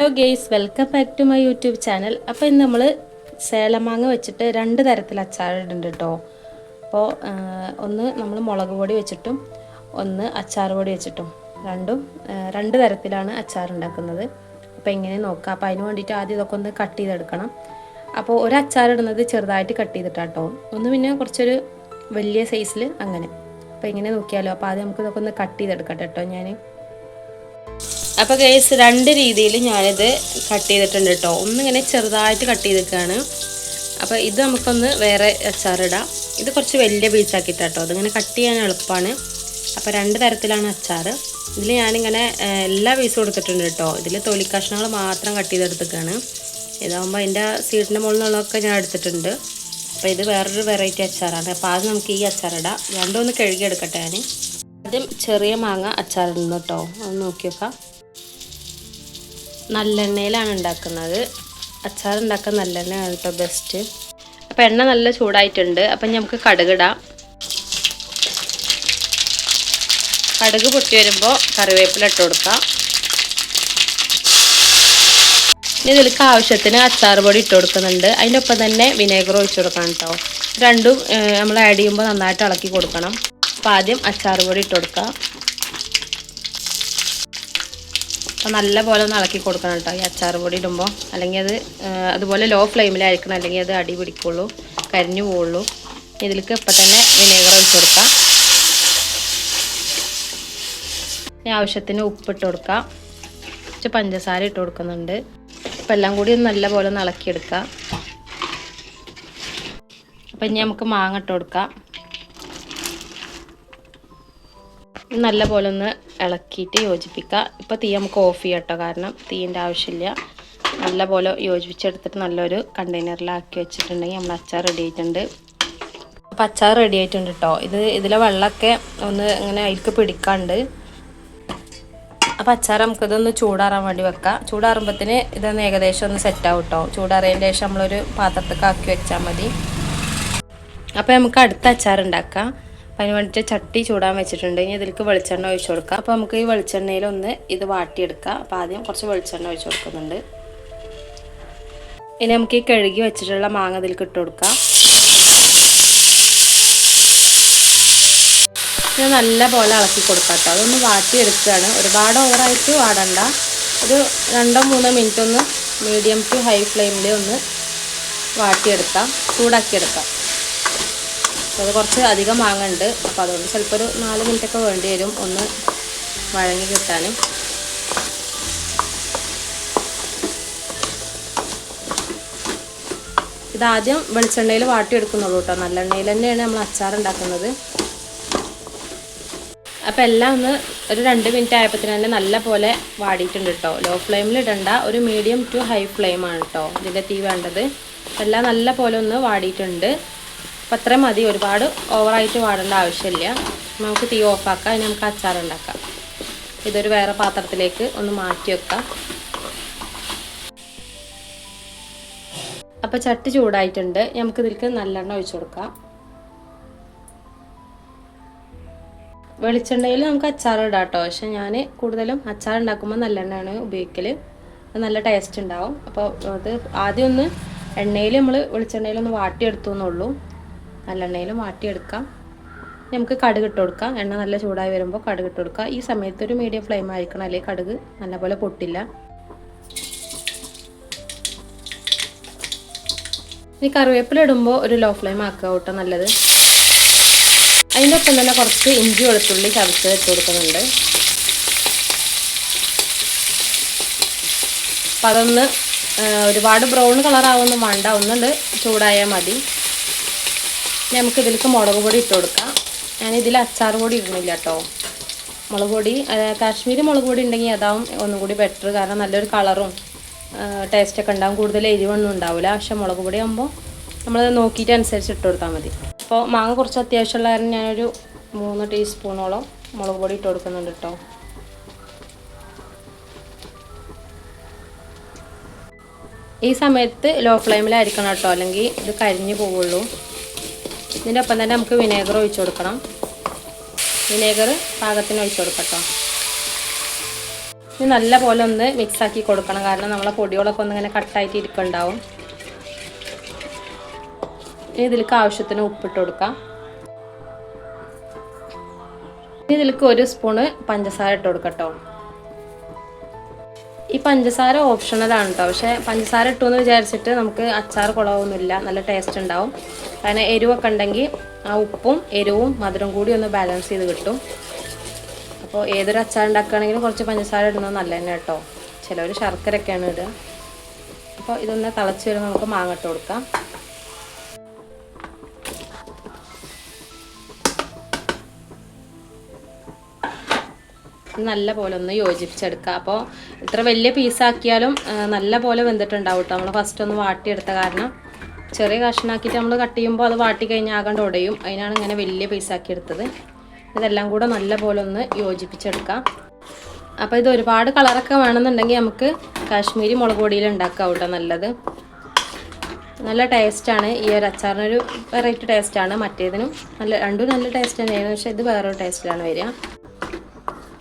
Hello guys welcome back to my YouTube channel അപ്പോൾ ഇന്ന് നമ്മൾ സേലമാങ്ങ വെച്ചിട്ട് രണ്ട് തരത്തിൽ അച്ചാർ ഇടുന്നുണ്ട് കേട്ടോ അപ്പോൾ ഒന്ന് നമ്മൾ മുളക് പൊടി വെച്ചിട്ടും ഒന്ന് അച്ചാർ പൊടി വെച്ചിട്ടും. രണ്ടും രണ്ട് തരത്തിലാണ് അച്ചാർ ഉണ്ടാക്കുന്നത്. അപ്പോൾ എങ്ങനെ നോക്കാം. അപ്പോൾ അതിന് വേണ്ടിയിട്ട് ആദ്യം ഇതൊക്കെ ഒന്ന് കട്ട് ചെയ്തെടുക്കണം. അപ്പോൾ ഒരു അച്ചാർ ഇടുന്നത് ചെറുതായിട്ട് കട്ട് ചെയ്തിട്ടാട്ടോ ഒന്ന് പിന്നെ കുറച്ചൊരു വലിയ സൈസിൽ അങ്ങനെ. അപ്പോൾ എങ്ങനെ നോക്കിയാലോ. അപ്പോൾ ആദ്യം നമുക്ക് ഇതൊക്കെ ഒന്ന് കട്ട് ചെയ്തെടുക്കട്ടെ കേട്ടോ ഞാൻ അപ്പോൾ കേസ് രണ്ട് രീതിയിൽ ഞാനിത് കട്ട് ചെയ്തിട്ടുണ്ട് കേട്ടോ ഒന്നിങ്ങനെ ചെറുതായിട്ട് കട്ട് ചെയ്തിട്ടാണ് അപ്പോൾ ഇത് നമുക്കൊന്ന് വേറെ അച്ചാറിടാം ഇത് കുറച്ച് വലിയ പീസാക്കിയിട്ട് കേട്ടോ അതിങ്ങനെ കട്ട് ചെയ്യാൻ എളുപ്പമാണ് അപ്പോൾ രണ്ട് തരത്തിലാണ് അച്ചാർ. ഇതിൽ ഞാനിങ്ങനെ എല്ലാ പീസും കൊടുത്തിട്ടുണ്ട് കേട്ടോ ഇതിൽ തൊലിക്കഷ്ണങ്ങൾ മാത്രം കട്ട് ചെയ്തെടുത്തിട്ടാണ് ഇതാകുമ്പോൾ അതിന്റെ സീഡിന്റെ മുകളിൽ നിന്നുള്ളതൊക്കെ ഞാൻ എടുത്തിട്ടുണ്ട്. അപ്പോൾ ഇത് വേറൊരു വെറൈറ്റി അച്ചാറാണ്. അപ്പോൾ ആദ്യം നമുക്ക് ഈ അച്ചാറിടാം രണ്ടും ഒന്ന് കഴുകിയെടുക്കട്ടെ ഞാൻ ആദ്യം ചെറിയ മാങ്ങ അച്ചാറിടുന്നു കേട്ടോ നോക്കി നോക്കാം. നല്ലെണ്ണയിലാണ് ഉണ്ടാക്കുന്നത്. അച്ചാർ ഉണ്ടാക്കാൻ നല്ലെണ്ണയാണ് കേട്ടോ ബെസ്റ്റ് അപ്പോൾ എണ്ണ നല്ല ചൂടായിട്ടുണ്ട്. അപ്പം നമുക്ക് കടുകിടാം. കടുക് പൊട്ടി വരുമ്പോൾ കറിവേപ്പില ഇട്ട് കൊടുക്കാം. ഇനി ഇതിലേക്ക് ആവശ്യത്തിന് അച്ചാർ പൊടി ഇട്ട് കൊടുക്കുന്നുണ്ട്. അതിന്റെ ഒപ്പം തന്നെ വിനേഗർ ഒഴിച്ച് കൊടുക്കണം കേട്ടോ രണ്ടും നമ്മൾ ആഡ് ചെയ്യുമ്പോൾ നന്നായിട്ട് ഇളക്കി കൊടുക്കണം. അപ്പോൾ ആദ്യം അച്ചാർ പൊടി ഇട്ട് കൊടുക്കാം. അപ്പോൾ നല്ലപോലെ ഒന്ന് ഇളക്കി കൊടുക്കണം കേട്ടോ. ഈ അച്ചാർ പൊടി ഇടുമ്പോൾ അല്ലെങ്കിൽ അത് അതുപോലെ ലോ ഫ്ലെയിമിലായിരിക്കണം അല്ലെങ്കിൽ അത് അടി പിടിക്കുള്ളൂ കരിഞ്ഞു പോവുള്ളൂ. ഇതിലേക്ക് ഇപ്പം തന്നെ വിനേഗർ ഒഴിച്ച് കൊടുക്കാം. ഇനി ആവശ്യത്തിന് ഉപ്പിട്ട് കൊടുക്കാം. കുറച്ച് പഞ്ചസാര ഇട്ട് കൊടുക്കുന്നുണ്ട്. അപ്പം എല്ലാം കൂടി നല്ല പോലെ ഒന്ന് ഇളക്കിയെടുക്കാം. അപ്പം ഇനി നമുക്ക് മാങ്ങ ഇട്ട് കൊടുക്കാം. നല്ല പോലെ ഒന്ന് ഇളക്കിയിട്ട് യോജിപ്പിക്കുക. ഇപ്പോൾ തീ നമുക്ക് ഓഫ് ചെയ്യാം കേട്ടോ കാരണം തീന്റെ ആവശ്യമില്ല. നല്ല പോലെ യോജിപ്പിച്ചെടുത്തിട്ട് നല്ലൊരു കണ്ടെയ്നറിലാക്കി വെച്ചിട്ടുണ്ടെങ്കിൽ നമ്മൾ അച്ചാർ റെഡി ആയിട്ടുണ്ട്. അപ്പോൾ അച്ചാർ റെഡി ആയിട്ടുണ്ട് കേട്ടോ ഇത് ഇതിലെ വെള്ളമൊക്കെ ഒന്ന് ഇങ്ങനെ അതിലേക്ക് പിടിക്കാണ്ട്. അപ്പോൾ അച്ചാർ നമുക്കിതൊന്ന് ചൂടാറാൻ വേണ്ടി വെക്കാം. ചൂടാറുമ്പത്തിന് ഇതൊന്ന് ഏകദേശം ഒന്ന് സെറ്റാവും കേട്ടോ ചൂടാറിയതിന്റെ ശേഷം നമ്മളൊരു പാത്രത്തൊക്കെ ആക്കി വെച്ചാൽ മതി. അപ്പോൾ നമുക്ക് അടുത്ത അച്ചാർ ഉണ്ടാക്കാം. അപ്പം അതിന് വേണ്ടിയിട്ട് ചട്ടി ചൂടാൻ വെച്ചിട്ടുണ്ട്. ഇനി ഇതിലേക്ക് വെളിച്ചെണ്ണ ഒഴിച്ചു കൊടുക്കാം. അപ്പോൾ നമുക്ക് ഈ വെളിച്ചെണ്ണയിൽ ഒന്ന് ഇത് വാട്ടിയെടുക്കാം. അപ്പോൾ ആദ്യം കുറച്ച് വെളിച്ചെണ്ണ ഒഴിച്ചു കൊടുക്കുന്നുണ്ട്. ഇനി നമുക്ക് ഈ കഴുകി വെച്ചിട്ടുള്ള മാങ്ങ ഇതിലേക്ക് ഇട്ട് കൊടുക്കാം. ഇത് നല്ല പോലെ ഇളക്കി കൊടുക്കാം കേട്ടോ. അതൊന്ന് വാട്ടിയെടുക്കുകയാണ്. ഒരുപാട് ഓവറായിട്ട് വാടണ്ട. ഒരു രണ്ടോ മൂന്നോ മിനിറ്റ് ഒന്ന് മീഡിയം ടു ഹൈ ഫ്ലെയിമിൽ ഒന്ന് വാട്ടിയെടുക്കാം. ചൂടാക്കിയെടുക്കാം. അത് കുറച്ച് അധികം മാങ്ങുണ്ട് അപ്പോൾ അതുകൊണ്ട് ചിലപ്പോൾ ഒരു നാല് മിനിറ്റൊക്കെ വേണ്ടി വരും ഒന്ന് വഴങ്ങി കിട്ടാൻ. ഇതാദ്യം വെളിച്ചെണ്ണയിൽ വാട്ടിയെടുക്കുന്നുള്ളൂ കേട്ടോ. നല്ലെണ്ണയിൽ തന്നെയാണ് നമ്മൾ അച്ചാർ ഉണ്ടാക്കുന്നത്. അപ്പോൾ എല്ലാം ഒന്ന് ഒരു രണ്ട് മിനിറ്റ് ആയപ്പോൾ തന്നെ നല്ല പോലെ വാടിയിട്ടുണ്ട് കേട്ടോ. ലോ ഫ്ലെയിമിൽ ഇടണ്ട. ഒരു മീഡിയം ടു ഹൈ ഫ്ലെയിമാണ് കേട്ടോ ഇതിന്റെ തീ വേണ്ടത്. എല്ലാം നല്ല പോലെ ഒന്ന് വാടിയിട്ടുണ്ട്. അപ്പം അത്രയും മതി. ഒരുപാട് ഓവറായിട്ട് വാടേണ്ട ആവശ്യമില്ല. നമുക്ക് തീ ഓഫാക്കാം. ഇനി നമുക്ക് അച്ചാർ ഉണ്ടാക്കാം. ഇതൊരു വേറെ പാത്രത്തിലേക്ക് ഒന്ന് മാറ്റി വെക്കാം. അപ്പോൾ ചട്ടി ചൂടായിട്ടുണ്ട്. നമുക്ക് ഇതിലേക്ക് നല്ലെണ്ണ ഒഴിച്ചു കൊടുക്കാം. വെളിച്ചെണ്ണയിൽ നമുക്ക് അച്ചാർ ഇടാം കേട്ടോ. പക്ഷെ ഞാൻ കൂടുതലും അച്ചാർ ഉണ്ടാക്കുമ്പോൾ നല്ലെണ്ണയാണ് ഉപയോഗിക്കൽ നല്ല ടേസ്റ്റ് ഉണ്ടാവും. അപ്പോൾ അത് ആദ്യം ഒന്ന് എണ്ണയിൽ നമ്മൾ വെളിച്ചെണ്ണയിൽ ഒന്ന് വാട്ടിയെടുത്തു എന്നുള്ളൂ. നല്ലെണ്ണയിലും മാറ്റിയെടുക്കാം. നമുക്ക് കടുക് ഇട്ട് കൊടുക്കാം. എണ്ണ നല്ല ചൂടായി വരുമ്പോൾ കടുക് ഇട്ട് കൊടുക്കാം. ഈ സമയത്ത് ഒരു മീഡിയം ഫ്ലെയിം ആയിരിക്കണം. അല്ലെങ്കിൽ കടുക് നല്ലപോലെ പൊട്ടില്ല. ഇനി കറിവേപ്പില ഇടുമ്പോൾ ഒരു ലോ ഫ്ലെയിം ആക്കുക കേട്ടോ നല്ലത്. അതിന്റെ ഒപ്പം തന്നെ കുറച്ച് ഇഞ്ചി വെളുത്തുള്ളി ചതച്ചത് ഇട്ട് കൊടുക്കുന്നുണ്ട്. അപ്പം അതൊന്ന് ഒരുപാട് ബ്രൗൺ കളറാവൊന്നും വേണ്ട. ഒന്നുണ്ട് ചൂടായാൽ മതി. നമുക്ക് ഇതിലേക്ക് മുളക് പൊടി ഇട്ട് കൊടുക്കാം. ഞാൻ ഇതിൽ അച്ചാർ പൊടി ഇടുന്നില്ല കേട്ടോ മുളക് പൊടി കാശ്മീരി മുളക് പൊടി ഉണ്ടെങ്കിൽ അതാവും ഒന്നും കൂടി ബെറ്റർ കാരണം നല്ലൊരു കളറും ടേസ്റ്റൊക്കെ ഉണ്ടാവും. കൂടുതൽ എരിവൊന്നും ഉണ്ടാവില്ല പക്ഷെ മുളക് പൊടി ആകുമ്പോൾ നമ്മൾ നോക്കിയിട്ട് അനുസരിച്ച് ഇട്ട് കൊടുത്താൽ മതി. അപ്പോൾ മാങ്ങ കുറച്ച് അത്യാവശ്യമുള്ള കാരണം ഞാനൊരു മൂന്ന് ടീസ്പൂണോളം മുളക് പൊടി ഇട്ട് കൊടുക്കുന്നുണ്ട് കേട്ടോ ഈ സമയത്ത് ലോ ഫ്ലെയിമിലായിരിക്കണം കേട്ടോ അല്ലെങ്കിൽ ഇത് കരിഞ്ഞു പോവുള്ളൂ. ഇതിന്റെ ഒപ്പം തന്നെ നമുക്ക് വിനേഗർ ഒഴിച്ചു കൊടുക്കണം. വിനേഗർ പാകത്തിന് ഒഴിച്ചു കൊടുക്കട്ടോ. ഇത് നല്ല പോലെ ഒന്ന് മിക്സ് ആക്കി കൊടുക്കണം. കാരണം നമ്മളെ പൊടികളൊക്കെ ഒന്ന് ഇങ്ങനെ കട്ടായിട്ട് ഇരിക്കുന്നുണ്ടാവും ഇതിലേക്ക് ആവശ്യത്തിന് ഉപ്പിട്ട് കൊടുക്കാം. ഇതിലേക്ക് ഒരു സ്പൂണ് പഞ്ചസാര ഇട്ട് കൊടുക്കട്ടോ. ഈ പഞ്ചസാര ഓപ്ഷണലാണ് കേട്ടോ പക്ഷേ പഞ്ചസാര ഇട്ടു എന്ന് വിചാരിച്ചിട്ട് നമുക്ക് അച്ചാർ കുളമൊന്നുമില്ല നല്ല ടേസ്റ്റ് ഉണ്ടാവും. കാരണം എരിവൊക്കെ ഉണ്ടെങ്കിൽ ആ ഉപ്പും എരിവും മധുരം കൂടി ഒന്ന് ബാലൻസ് ചെയ്ത് കിട്ടും. അപ്പോൾ ഏതൊരു അച്ചാർ ഉണ്ടാക്കുകയാണെങ്കിലും കുറച്ച് പഞ്ചസാര ഇടുന്നത് നല്ല തന്നെ കേട്ടോ ചിലവർ ശർക്കരയൊക്കെയാണ് ഇടുക. അപ്പോൾ ഇതൊന്ന് തിളച്ച് വരുമ്പോൾ നമുക്ക് മാങ്ങ ഇട്ട് കൊടുക്കാം. നല്ല പോലെ ഒന്ന് യോജിപ്പിച്ചെടുക്കുക. അപ്പോൾ ഇത്ര വലിയ പീസാക്കിയാലും നല്ല പോലെ വെന്തിട്ടുണ്ടാവും കേട്ടോ നമ്മൾ ഫസ്റ്റ് ഒന്ന് വാട്ടിയെടുത്ത കാരണം ചെറിയ കഷ്ണാക്കിയിട്ട് നമ്മൾ കട്ട് ചെയ്യുമ്പോൾ അത് വാട്ടി കഴിഞ്ഞാൽ ആകണ്ട് ഉടയും അതിനാണ് ഇങ്ങനെ വലിയ പീസാക്കി എടുത്തത്. ഇതെല്ലാം കൂടെ നല്ല പോലെ ഒന്ന് യോജിപ്പിച്ചെടുക്കാം. അപ്പോൾ ഇത് ഒരുപാട് കളറൊക്കെ വേണമെന്നുണ്ടെങ്കിൽ നമുക്ക് കാശ്മീരി മുളക് പൊടിയിൽ ഉണ്ടാക്കാം കേട്ടോ നല്ലത്. നല്ല ടേസ്റ്റാണ് ഈ ഒരു അച്ചാറിനൊരു വെറൈറ്റി ടേസ്റ്റാണ് മറ്റേതിനും നല്ല രണ്ടും നല്ല ടേസ്റ്റ് തന്നെയാണ്. പക്ഷേ ഇത് വേറൊരു ടേസ്റ്റിലാണ് വരിക.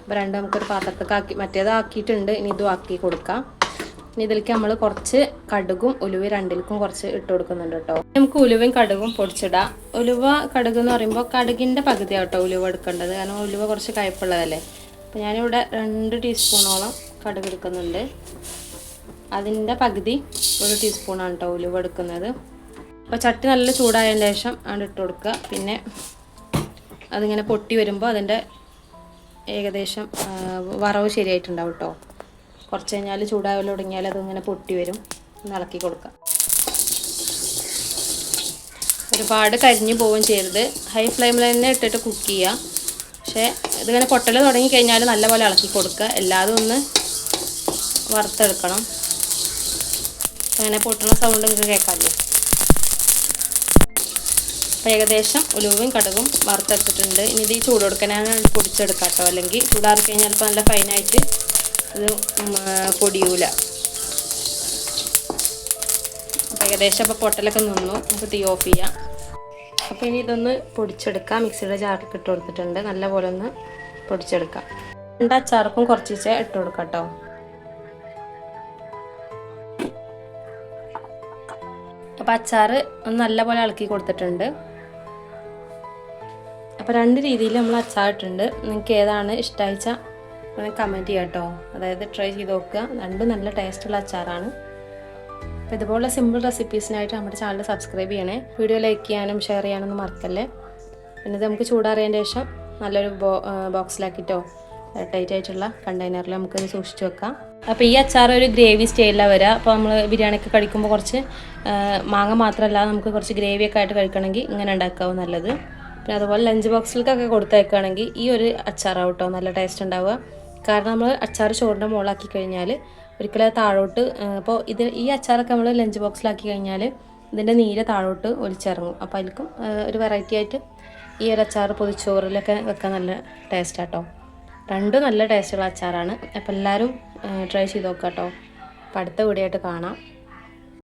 അപ്പോൾ രണ്ടും നമുക്കൊരു പാത്രത്തേക്ക് ആക്കി മറ്റേത് ആക്കിയിട്ടുണ്ട് ഇനി ഇതും ആക്കി കൊടുക്കാം. ഇനി ഇതിലേക്ക് നമ്മൾ കുറച്ച് കടുകും ഉലുവ രണ്ടിലേക്കും കുറച്ച് ഇട്ട് കൊടുക്കുന്നുണ്ട് കേട്ടോ. നമുക്ക് ഉലുവയും കടുകും പൊടിച്ചിടാം. ഉലുവ കടുക് എന്ന് പറയുമ്പോൾ കടുകിന്റെ പകുതിയാണ് കേട്ടോ ഉലുവ എടുക്കേണ്ടത്. കാരണം ഉലുവ കുറച്ച് കയ്പുള്ളതല്ലേ അപ്പോൾ ഞാനിവിടെ രണ്ട് ടീസ്പൂണോളം കടുക് എടുക്കുന്നുണ്ട്. അതിന്റെ പകുതി ഒരു ടീസ്പൂണാണ് കേട്ടോ ഉലുവ എടുക്കുന്നത്. അപ്പോൾ ചട്ടി നല്ല ചൂടായതിന് ശേഷം ആണ് ഇട്ട് കൊടുക്കുക. പിന്നെ അതിങ്ങനെ പൊട്ടി വരുമ്പോൾ അതിന്റെ ഏകദേശം വറവ് ശരിയായിട്ടുണ്ടാവും കേട്ടോ കുറച്ച് കഴിഞ്ഞാൽ ചൂടാവൽ തുടങ്ങിയാൽ അതിങ്ങനെ പൊട്ടി വരും. ഇളക്കി കൊടുക്കാം. ഒരുപാട് കരിഞ്ഞു പോവുകയും ചെയ്യരുത്. ഹൈ ഫ്ലെയിമിൽ തന്നെ ഇട്ടിട്ട് കുക്ക് ചെയ്യുക പക്ഷേ ഇതിങ്ങനെ പൊട്ടൽ തുടങ്ങി കഴിഞ്ഞാൽ നല്ലപോലെ ഇളക്കി കൊടുക്കുക. എല്ലാതും ഒന്ന് വറുത്തെടുക്കണം. അങ്ങനെ പൊട്ടുന്ന സൗണ്ട് നിങ്ങൾക്ക് കേൾക്കാമല്ലോ. ഏകദേശം ഉലുവും കടുകും വറുത്തെടുത്തിട്ടുണ്ട്. ഇനി ഇത് ഈ ചൂട് കൊടുക്കാനാണ് പൊടിച്ചെടുക്കാം കേട്ടോ അല്ലെങ്കിൽ ചൂടാറി കഴിഞ്ഞാൽ ഇപ്പോൾ നല്ല ഫൈനായിട്ട് ഇത് പൊടിയൂല. ഏകദേശം അപ്പോൾ പൊട്ടലൊക്കെ നിന്നു. നമുക്ക് തീ ഓഫ് ചെയ്യാം. അപ്പോൾ ഇനി ഇതൊന്ന് പൊടിച്ചെടുക്കാം. മിക്സിയുടെ ജാറിൽ ഇട്ട് കൊടുത്തിട്ടുണ്ട്. നല്ലപോലെ ഒന്ന് പൊടിച്ചെടുക്കാം. രണ്ട് അച്ചാർക്കും കുറച്ച് ഇട്ട് കൊടുക്കാം കേട്ടോ അപ്പോൾ അച്ചാർ ഒന്ന് നല്ലപോലെ ഇളക്കി കൊടുത്തിട്ടുണ്ട്. അപ്പോൾ രണ്ട് രീതിയിൽ നമ്മൾ അച്ചാറിട്ടുണ്ട് നിങ്ങൾക്ക് ഏതാണ് ഇഷ്ടമായിച്ച കമന്റ് ചെയ്യാം കേട്ടോ അതായത് ട്രൈ ചെയ്ത് നോക്കുക. രണ്ടും നല്ല ടേസ്റ്റുള്ള അച്ചാറാണ്. അപ്പോൾ ഇതുപോലുള്ള സിമ്പിൾ റെസിപ്പീസിനായിട്ട് നമ്മുടെ ചാനൽ സബ്സ്ക്രൈബ് ചെയ്യണേ. വീഡിയോ ലൈക്ക് ചെയ്യാനും ഷെയർ ചെയ്യാനൊന്നും മറക്കല്ലേ? ഇത് നമുക്ക് ചൂടാറിയതിന് ശേഷം നല്ലൊരു ബോ ബോക്സിലാക്കിയിട്ടോ ടൈറ്റ് ആയിട്ടുള്ള കണ്ടെയ്നറിൽ നമുക്ക് സൂക്ഷിച്ച് വെക്കാം. അപ്പോൾ ഈ അച്ചാർ ഒരു ഗ്രേവി സ്റ്റൈലിലാണ് വരിക അപ്പോൾ നമ്മൾ ബിരിയാണിയൊക്കെ കഴിക്കുമ്പോൾ കുറച്ച് മാങ്ങ മാത്രമല്ല നമുക്ക് കുറച്ച് ഗ്രേവിയൊക്കെ ആയിട്ട് കഴിക്കണമെങ്കിൽ ഇങ്ങനെ ഉണ്ടാക്കാവും നല്ലത്. പിന്നെ അതുപോലെ ലഞ്ച് ബോക്സിലേക്കൊക്കെ കൊടുത്തയക്കുകയാണെങ്കിൽ ഈ ഒരു അച്ചാറാവും കേട്ടോ നല്ല ടേസ്റ്റ് ഉണ്ടാവുക. കാരണം നമ്മൾ അച്ചാർ ചോറിന്റെ മുകളിലാക്കി കഴിഞ്ഞാൽ ഒരിക്കലും താഴോട്ട് അപ്പോൾ ഇത് ഈ അച്ചാറൊക്കെ നമ്മൾ ലഞ്ച് ബോക്സിലാക്കി കഴിഞ്ഞാൽ ഇതിന്റെ നീര് താഴോട്ട് ഒലിച്ചിറങ്ങും. അപ്പോൾ അതിൽക്കും ഒരു വെറൈറ്റി ആയിട്ട് ഈ ഒരു അച്ചാർ പൊതിച്ചോറിലൊക്കെ വെക്കാൻ നല്ല ടേസ്റ്റ് ആട്ടോ. രണ്ടും നല്ല ടേസ്റ്റുള്ള അച്ചാറാണ്. അപ്പോൾ എല്ലാവരും ട്രൈ ചെയ്ത് നോക്കാം കേട്ടോ അപ്പോൾ അടുത്ത വീഡിയോ ആയിട്ട് കാണാം.